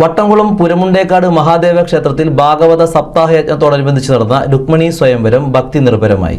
വട്ടംകുളം പുരമുണ്ടേക്കാട് മഹാദേവ ക്ഷേത്രത്തിൽ ഭാഗവത സപ്താഹയജ്ഞത്തോടനുബന്ധിച്ച് നടന്ന രുക്മിണി സ്വയംവരം ഭക്തി നിർഭരമായി.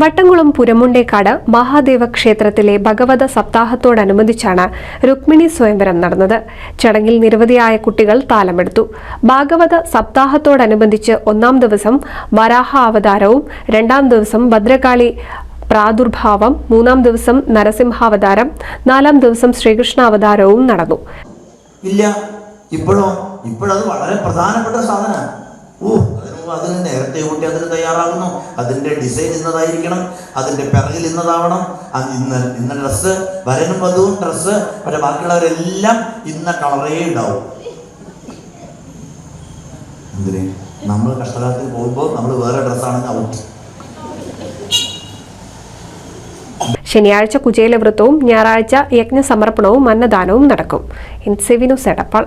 വട്ടംകുളം പുരമുണ്ടേക്കാട് മഹാദേവ ക്ഷേത്രത്തിലെ ഭഗവത സപ്താഹത്തോടനുബന്ധിച്ചാണ് രുക്മിണി സ്വയംവരം നടന്നത്. ചടങ്ങിൽ നിരവധിയായ കുട്ടികൾ താലമെടുത്തു. ഭാഗവത സപ്താഹത്തോടനുബന്ധിച്ച് ഒന്നാം ദിവസം വരാഹ അവതാരവും രണ്ടാം ദിവസം ഭദ്രകാളി പ്രാദുർഭാവം മൂന്നാം ദിവസം നരസിംഹാവതാരം നാലാം ദിവസം ശ്രീകൃഷ്ണ അവതാരവും നടന്നു. ഇല്ല ഇപ്പോഴോ? ഇപ്പോഴത് വളരെ പ്രധാനപ്പെട്ട സാധനമാണ്. ഓ അതിന് നേരത്തെ കൂട്ടി അതിന് തയ്യാറാകുന്നു. അതിന്റെ ഡിസൈൻ ഇന്നതായിരിക്കണം. അതിന്റെ പിറകിൽ ഇന്നതാവണം. അത് ഇന്ന് ഇന്ന ഡ്രസ്സ് വരനും വധുവും ഡ്രസ്സ് പക്ഷെ ബാക്കിയുള്ളവരെല്ലാം ഇന്ന കളറേ ഉണ്ടാവും. എന്തിന്? നമ്മൾ കഷ്ടകാലത്തിൽ പോകുമ്പോൾ നമ്മൾ വേറെ ഡ്രസ്സാണെങ്കിൽ ഔട്ട് ശനിയാഴ്ച കുചേലവൃത്തവും ഞായറാഴ്ച യജ്ഞസമർപ്പണവും അന്നദാനവും നടക്കും. ഇൻസെവിനു സെടപ്പാൾ.